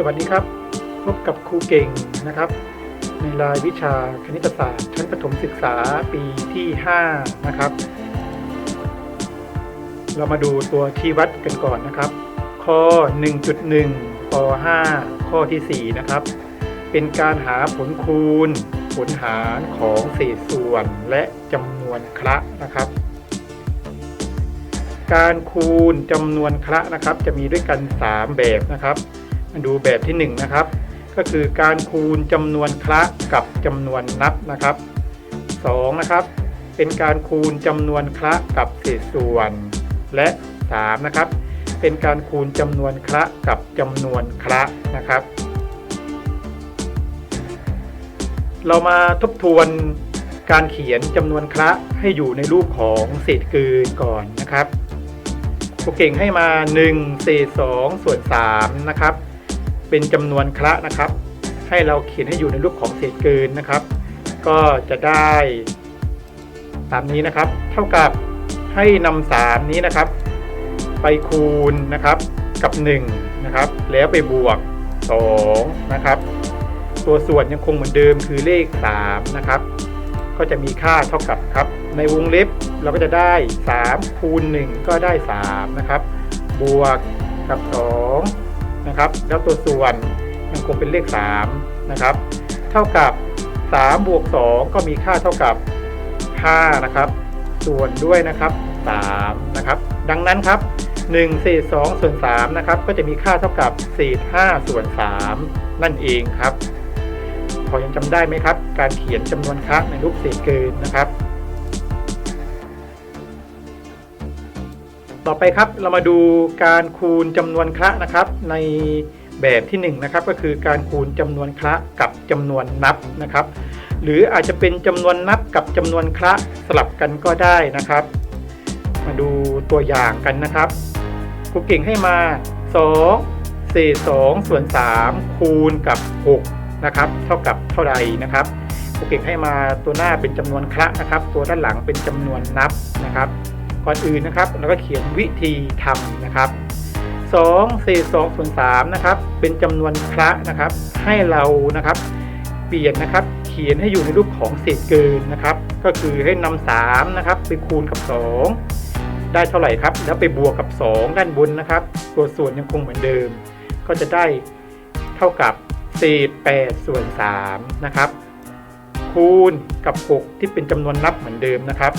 สวัสดีครับ พบกับครูเก่งนะครับ ในรายวิชาคณิตศาสตร์ ชั้นประถมศึกษาปีที่ 5 นะครับ เรามาดูตัวชี้วัดกันก่อนนะครับ ข้อ 1.1ป5ข้อทีสี่4 นะครับ เป็นการหาผลคูณ ผลหารของเศษส่วนและจำนวนคละนะครับการคูณจำนวนคละนะครับ จะมีด้วยกัน 3 แบบนะครับ ดูแบบที่ 1 นะครับ ก็คือการคูณจำนวนคละกับจำนวนนับนะครับ 2 นะครับ เป็นการคูณจำนวนคละกับเศษส่วน และ 3 นะครับ เป็นการคูณจำนวนคละกับจำนวนคละนะครับ เรามาทบทวนการเขียนจำนวนคละให้อยู่ในรูปของเศษเกินก่อนนะครับครูเก่งให้มา 1 เศษ 2 ส่วน 3 นะครับ เป็นจำนวนคละนะครับ ให้เราเขียนให้อยู่ในรูปของเศษเกินนะครับ ก็จะได้ตามนี้นะครับ เท่ากับให้นำ3นี้นะครับ ไปคูณนะครับกับ1นะครับแล้วไปบวก2นะครับตัวส่วนยังคงเหมือนเดิมคือเลข3นะครับก็จะมีค่าเท่ากับครับ ในวงเล็บเราก็จะได้ 3 คูณ 1 ก็ได้ 3 นะครับ บวกกับ 2 นะครับ แล้วตัวส่วนยังคงเป็นเลข3นะครับ เท่ากับ3บวก2ก็มีค่าเท่ากับ5นะครับ ส่วนด้วยนะครับ3นะครับ ดังนั้นครับ1เศษ2ส่วน3นะครับ ก็จะมีค่าเท่ากับเศษ5ส่วน3นั่นเองครับ พอยังจำได้ไหมครับ การเขียนจำนวนคละในรูปเศษเกินนะครับ ต่อไปครับเรามาดูการคูณจำนวนคละนะครับ ในแบบที่1นงนะครับก็คือการคูณจำนวนคละกับจำนวนนับนะครับ หรืออาจจะเป็นจำนวนนับกับจำนวนคละสลับกันก็ได้นะครับ มาดูตัวอย่างกันนะครับครูเก่งให้มา2เศษ2ส่วน3คูณกับ6นะครับเท่ากับเท่าใดนะครับครูเก่งให้มาตัวหน้าเป็นจำนวนคละนะครับ ตัวด้านหลังเป็นจำนวนนับนะครับ ก่อนอื่นนะครับเราก็เขียนวิธีทำนะครับ2เศษ2ส่วน3นะครับเป็นจำนวนคละนะครับ ให้เรานะครับ เปลี่ยนนะครับเขียนให้อยู่ในรูปของเศษเกินนะครับ ก็คือให้นำ3นะครับไปคูณกับ 2 ได้เท่าไหร่ครับ แล้วไปบวกกับ 2 ด้านบนนะครับ ตัวส่วนยังคงเหมือนเดิม ก็จะได้เท่ากับเศษ8ส่วน3นะครับคูณกับ 6 ที่เป็นจำนวนนับเหมือนเดิมนะครับ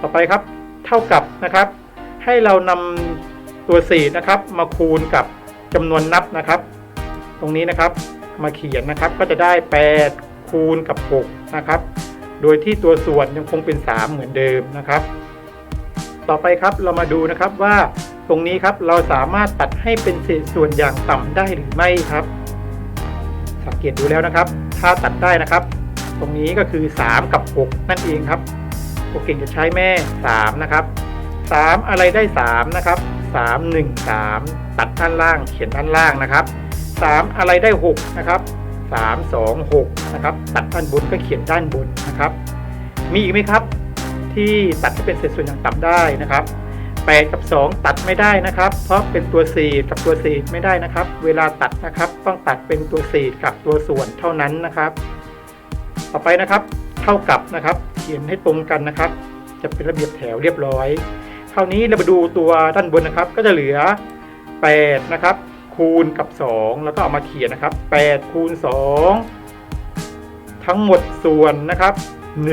ต่อไปครับ เท่ากับนะครับ ให้เรานำตัวเศษนะครับ มาคูณกับจำนวนนับนะครับ ตรงนี้นะครับมาเขียนนะครับก็จะได้ 8 คูณกับ 6 นะครับ โดยที่ตัวส่วนยังคงเป็น 3 เหมือนเดิมนะครับ ต่อไปครับเรามาดูนะครับว่าตรงนี้ครับเราสามารถตัดให้เป็นเศษส่วนอย่างต่ำได้หรือไม่ครับ สังเกตดูแล้วนะครับ ถ้าตัดได้นะครับ ตรงนี้ก็คือ 3 กับ 6 นั่นเองครับ โอเก่งจะใช้แม่ 3 นะครับ 3 อะไรได้ 3 นะครับ 3 1 3 ตัดด้านล่างเขียนด้านล่างนะครับ 3 อะไรได้ 6 นะครับ 3 2 6 นะครับ ตัดด้านบนก็เขียนด้านบนนะครับ มีอีกไหมครับ ที่ตัดให้เป็นเศษส่วนอย่างต่ำได้นะครับ8กับ 2 ตัดไม่ได้นะครับ เพราะเป็นตัวเศษกับตัวเศษไม่ได้นะครับ เวลาตัดนะครับต้องตัดเป็นตัวเศษกับตัวส่วนเท่านั้นนะครับ ต่อไปนะครับ เท่ากับนะครับ ขียนให้ตรงกันนะครับ จะเป็นระเบียบแถวเรียบร้อย คราวนี้เรามาดูตัวด้านบนนะครับ ก็จะเหลือ 8 นะครับ คูณกับ 2 แล้วก็เอามาเขียนนะครับ 8 คูณ 2 ทั้งหมดส่วนนะครับ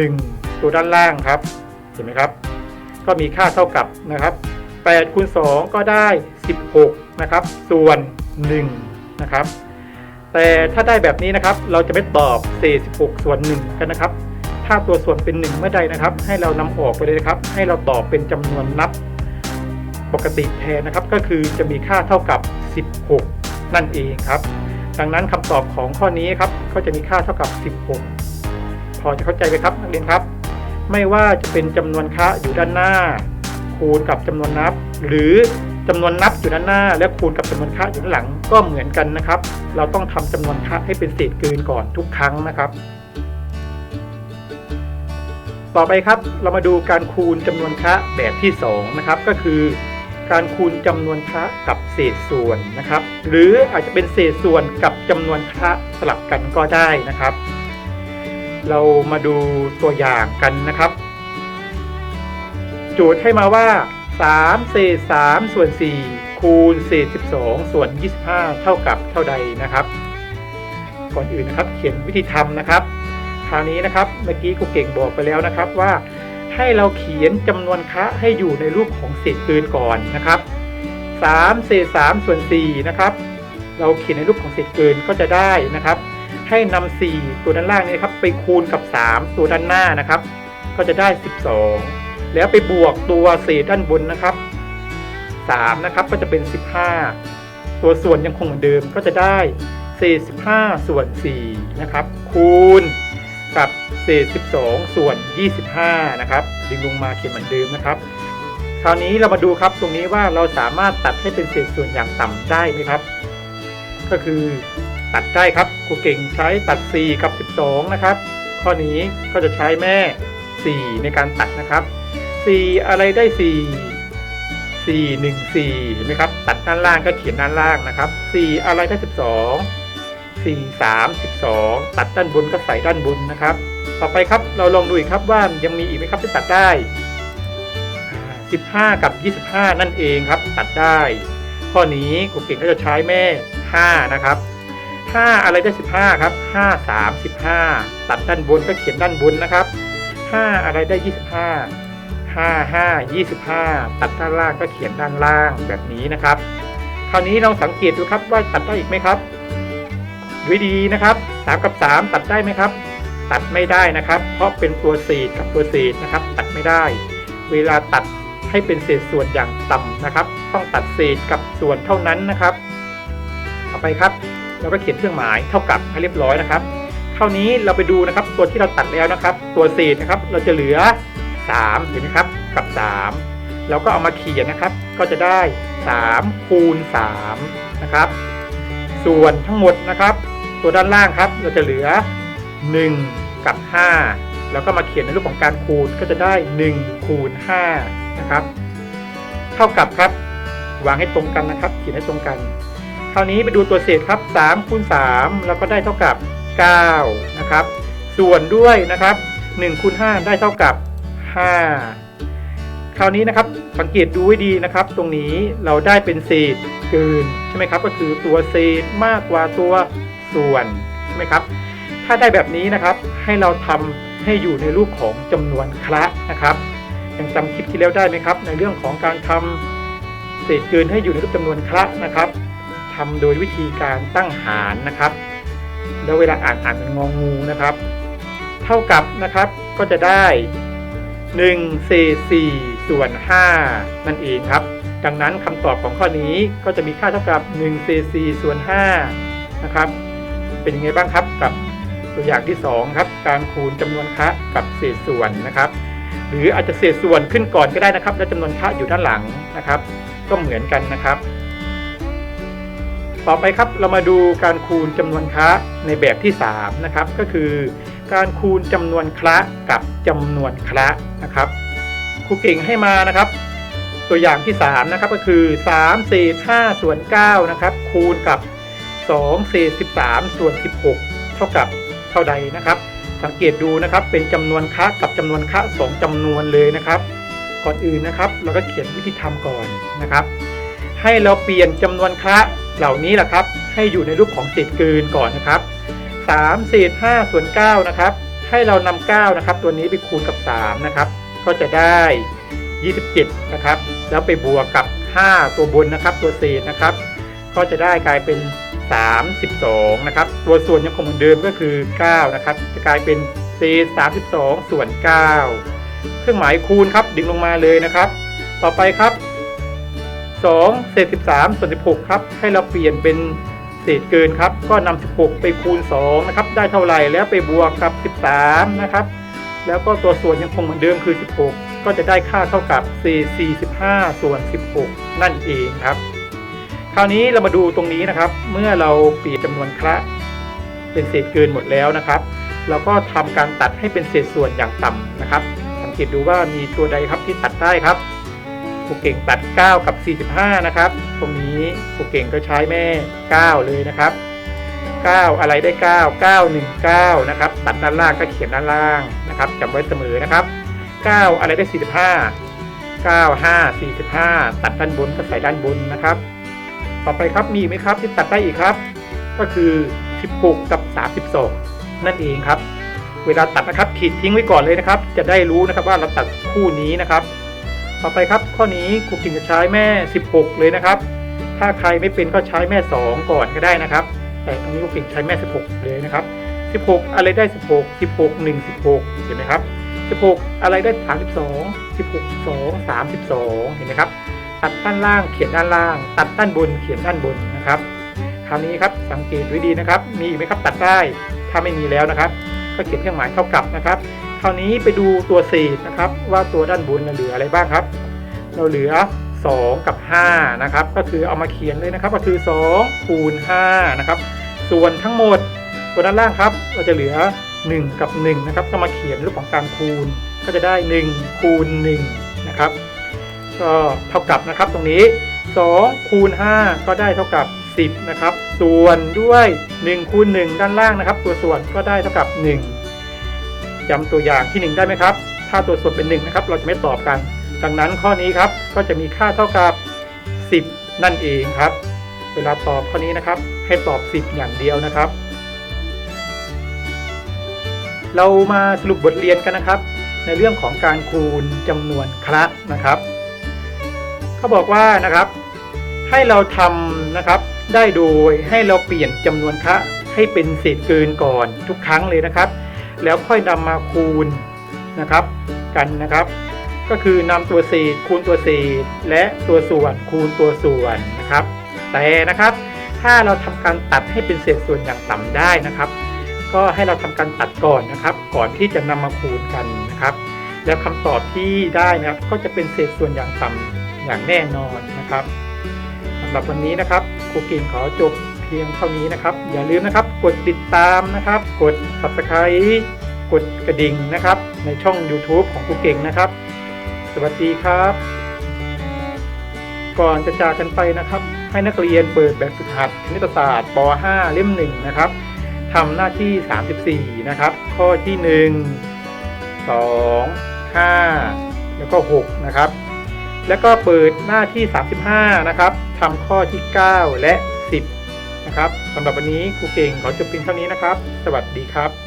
1 ตัวด้านล่างครับ เห็นไหมครับ ก็มีค่าเท่ากับนะครับ8คูณ2ก็ได้ 16 นะครับ ส่วน 1 นะครับ แต่ถ้าได้แบบนี้นะครับ เราจะไม่ตอบเศษ16ส่วน 1 กันนะครับ ถ้าตัวส่วนเป็น 1 เมื่อใดนะครับ ให้เรานำออกไปเลยนะครับ ให้เราตอบเป็นจำนวนนับปกติแทนนะครับ ก็คือจะมีค่าเท่ากับ 16 นั่นเองครับ ดังนั้นคำตอบของข้อนี้ครับก็จะมีค่าเท่ากับ 16 พอจะเข้าใจไหมครับนักเรียนครับ ไม่ว่าจะเป็นจำนวนค่าอยู่ด้านหน้า คูณกับจำนวนนับ หรือจำนวนนับอยู่ด้านหน้า และคูณกับจำนวนค่าอยู่ด้านหลังก็เหมือนกันนะครับ เราต้องทำจำนวนค่าให้เป็นเศษเกินก่อนทุกครั้งนะครับ ต่อไปครับเรามาดูการคูณจำนวนค่าแบบที่2นะครับก็คือ การคูณจำนวนคละกับเศษส่วนนะครับ หรืออาจจะเป็นเศษส่วนกับจำนวนคละสลับกันก็ได้นะครับ เรามาดูตัวอย่างกันนะครับ โจทย์ให้มาว่า 3 เศษ3ส่วน 4 คูณเศษ 12 ส่วน 25 เท่ากับเท่าใดนะครับ ก่อนอื่นนะครับ เขียนวิธีทำนะครับ คราวนี้นะครับ เมื่อกี้ครูเก่งบอกไปแล้วนะครับว่าให้เราเขียนจำนวนคะให้อยู่ในรูปของเศษเกินก่อนนะครับ3เศษ3ส่วน4นะครับ เราเขียนในรูปของเศษเกินก็จะได้นะครับ ให้นำ4ตัวด้านล่างนี้ครับไปคูณกับ 3 ตัวด้านหน้านะครับ ก็จะได้ 12 แล้วไปบวกตัวเศษด้านบนนะครับ3นะครับก็จะเป็น 15 ตัวส่วนยังคงเหมือนเดิมก็จะได้เศษ15 ส่วน4นะครับ คูณ กับเศษ12ส่วน 25 นะครับ ดึงลงมาเขียนเหมือนเดิมนะครับ คราวนี้เรามาดูครับตรงนี้ว่าเราสามารถตัดให้เป็นเศษส่วนอย่างต่ำได้ไหมครับ ก็คือตัดได้ครับครูเก่งใช้ตัด 4 กับ 12 นะครับ ข้อนี้ก็จะใช้แม่ 4 ในการตัดนะครับ 4 อะไรได้ 4 4 1 4เห็นไหมครับ ตัดด้านล่างก็เขียนด้านล่างนะครับ 4 อะไรได้ 12 4 3 12 ตัดด้านบนก็ใส่ด้านบนนะครับ ต่อไปครับเราลองดูอีกครับว่ายังมีอีกไหมครับที่ตัดได้ 15 กับ 25 นั่นเองครับ ตัดได้ ข้อนี้ครูเก่งก็จะใช้แม่ 5 นะครับ 5 อะไรได้ 15 ครับ 5 3 15 ตัดด้านบนก็เขียนด้านบนนะครับ 5 อะไรได้ 25 5 5 25 ตัดด้านล่างก็เขียนด้านล่างแบบนี้นะครับ คราวนี้ลองสังเกตดูครับว่าตัดได้อีกไหมครับ ดูให้ดีนะครับ 3 กับ 3 ตัดได้ไหมครับ ตัดไม่ได้นะครับ เพราะเป็นตัวเศษกับตัวเศษนะครับ ตัดไม่ได้ เวลาตัดให้เป็นเศษส่วนอย่างต่ำนะครับ ต้องตัดเศษกับส่วนเท่านั้นนะครับ ต่อไปครับ เราก็เขียนเครื่องหมายเท่ากับให้เรียบร้อยนะครับคราวนี้เราไปดูนะครับตัวที่เราตัดแล้วนะครับ ตัวเศษนะครับ เราจะเหลือ 3 เห็นไหมครับ กับ 3 เราก็เอามาเขียนนะครับ ก็จะได้ 3 คูณ3นะครับ ส่วนทั้งหมดนะครับ ตัวด้านล่างครับ เราจะเหลือ 1 กับ 5 แล้วก็มาเขียนในรูปของการคูณก็จะได้ 1 คูณ5นะครับ เท่ากับครับ วางให้ตรงกันนะครับ เขียนให้ตรงกัน คราวนี้ไปดูตัวเศษครับ3คูณ3แล้วก็ได้เท่ากับ 9 นะครับ ส่วนด้วยนะครับ1คูณ5ได้เท่ากับ 5 คราวนี้นะครับ สังเกตดูให้ดีนะครับ ตรงนี้เราได้เป็นเศษเกินใช่ไหมครับ ก็คือตัวเศษมากกว่าตัว ส่วนใช่ไหมครับ ถ้าได้แบบนี้นะครับให้เราทำให้อยู่ในรูปของจำนวนคละนะครับยังจำคลิปที่แล้วได้ไหมครับ ในเรื่องของการทำเศษเกินให้อยู่ในรูปจำนวนคละนะครับทำโดยวิธีการตั้งหารนะครับ แล้วเวลาอ่านอ่านเป็นงองูนะครับ เท่ากับนะครับก็จะได้1เศษ4ส่วน 5 นั่นเองครับ ดังนั้นคำตอบของข้อนี้ก็จะมีค่าเท่ากับ1เศษ4ส่วน5นะครับ เป็นยังไงบ้างครับกับตัวอย่างที่ 2 ครับการคูณจำนวนคะกับเศษส่วนนะครับ หรืออาจจะเศษส่วนขึ้นก่อนก็ได้นะครับ แล้วจำนวนคะอยู่ด้านหลังนะครับ ก็เหมือนกันนะครับ ต่อไปครับเรามาดูการคูณจำนวนคะในแบบที่3นะครับก็คือ การคูณจำนวนคละกับจำนวนคละนะครับครูเก่งให้มานะครับตัวอย่างที่3นะครับก็คือ3เศษ5ส่วน9นะครับคูณกับ 2เศษ13 ส่วน 16 เท่ากับเท่าใดนะครับ สังเกตดูนะครับเป็นจำนวนคะกับจำนวนคะสองจำนวนเลยนะครับ ก่อนอื่นนะครับ เราก็เขียนวิธีทำก่อนนะครับ ให้เราเปลี่ยนจำนวนคะเหล่านี้แหละครับ ให้อยู่ในรูปของเศษเกินก่อนนะครับ3เศษ5ส่วน9นะครับ ให้เรานำ9นะครับ ตัวนี้ไปคูณกับ 3 นะครับ ก็จะได้ 27 นะครับ แล้วไปบวกกับ 5 ตัวบนนะครับ ตัวเศษนะครับ ก็จะได้กลายเป็น 32นะครับ ตัวส่วนยังคงเหมือนเดิมก็คือ 9 นะครับ จะกลายเป็นเศษ32 ส่วน 9 เครื่องหมายคูณครับ ดึงลงมาเลยนะครับ ต่อไปครับ 2 เศษ 13 ส่วน 16 ครับ ให้เราเปลี่ยนเป็นเศษเกินครับ ก็นำ16 ไปคูณ 2 นะครับ ได้เท่าไหร่แล้วไปบวกกับ 13 นะครับ แล้วก็ตัวส่วนยังคงเหมือนเดิมคือ 16 ก็จะได้ค่าเท่ากับเศษ45 ส่วน 16 นั่นเองครับ ราวนี้เรามาดูตรงนี้นะครับ เมื่อเราเปลี่ยนจำนวนคละเป็นเศษเกินหมดแล้วนะครับ เราก็ทำการตัดให้เป็นเศษส่วนอย่างต่ำนะครับ สังเกตดูว่ามีตัวใดครับที่ตัดได้ครับครูเก่งตัด 9 กับ 45 นะครับ ตรงนี้ครูเก่งก็ใช้แม่ 9 เลยนะครับ 9 อะไรได้ 9 9 1 9 นะครับ ตัดด้านล่างก็เขียนด้านล่างนะครับจำไว้เสมอนะครับ 9 อะไรได้ 45 9 5 45 ตัดด้านบนก็ใส่ด้านบนนะครับ ต่อไปครับมีไหมครับที่ตัดได้อีกครับ ก็คือ 16 กับ 32 นั่นเองครับ เวลาตัดนะครับขีดทิ้งไว้ก่อนเลยนะครับ จะได้รู้นะครับว่าเราตัดคู่นี้นะครับ ต่อไปครับข้อนี้ครูกิ่งจะใช้แม่ 16 เลยนะครับ ถ้าใครไม่เป็นก็ใช้แม่ 2 ก่อนก็ได้นะครับ แต่ตรงนี้ครูกิ่งใช้แม่ 16 เลยนะครับ 16 อะไรได้ 16 16 1 16 เห็นไหมครับ 16 อะไรได้ 32 16 2 32 เห็นไหมครับ ตัดด้านล่างเขียนด้านล่าง ตัดด้านบนเขียนด้านบนนะครับ คราวนี้ครับสังเกตไว้ดีนะครับ มีอีกไหมครับตัดได้ถ้าไม่มีแล้วนะครับ ก็เขียนเครื่องหมายเท่ากับนะครับ คราวนี้ไปดูตัวเศษนะครับว่าตัวด้านบนเหลืออะไรบ้างครับ เราเหลือ 2 กับ 5 นะครับ ก็คือเอามาเขียนเลยนะครับ ก็คือ2คูณ5นะครับ ส่วนทั้งหมดตัวด้านล่างครับเราจะเหลือ 1 กับ 1 นะครับก็มาเขียนรูปของการคูณก็จะได้ 1 คูณ1นะครับ ก็เท่ากับนะครับตรงนี้ 2 คูณ 5 ก็ได้เท่ากับ 10 นะครับ ส่วนด้วย1คูณ1ด้านล่างนะครับ ตัวส่วนก็ได้เท่ากับ 1จำตัวอย่างที่ 1 ได้ไหมครับ ถ้าตัวส่วนเป็น1นะครับ เราจะไม่ตอบกัน ดังนั้นข้อนี้ครับก็จะมีค่าเท่ากับ 10 นั่นเองครับ เวลาตอบข้อนี้นะครับ ให้ตอบ 10 อย่างเดียวนะครับ เรามาสรุปบทเรียนกันนะครับ ในเรื่องของการคูณจำนวนคละนะครับ เขาบอกว่านะครับให้เราทำนะครับได้โดยให้เราเปลี่ยนจำนวนคะให้เป็นเศษเกินก่อนทุกครั้งเลยนะครับ แล้วค่อยนำมาคูณนะครับกันนะครับ ก็คือนำตัวเศษคูณตัวเศษและตัวส่วนคูณตัวส่วนนะครับ แต่นะครับ ถ้าเราทำการตัดให้เป็นเศษส่วนอย่างต่ำได้นะครับ ก็ให้เราทำการตัดก่อนนะครับ ก่อนที่จะนำมาคูณกันนะครับ แล้วคำตอบที่ได้นะครับก็จะเป็นเศษส่วนอย่างต่ำ อย่างแน่นอนนะครับสำหรับวันนี้นะครับครูกิ่งขอจบเพียงเท่านี้นะครับ อย่าลืมนะครับ กดติดตามนะครับ กด subscribe กดกระดิ่งนะครับ ในช่อง YouTube ของครูเก่งนะครับ สวัสดีครับ ก่อนจะจากกันไปนะครับ ให้นักเรียนเปิดแบบฝึกหัดคณิตศาสตร์ป .5 เล่ม1นะครับทำหน้าที่ 34 นะครับ ข้อที่ 1 2 5 แล้วก็ 6 นะครับ แล้วก็เปิดหน้าที่ 35 นะครับทำข้อที่ 9 และ 10 นะครับสำหรับวันนี้ครูเก่งขอจบเพียงเท่านี้นะครับ สวัสดีครับ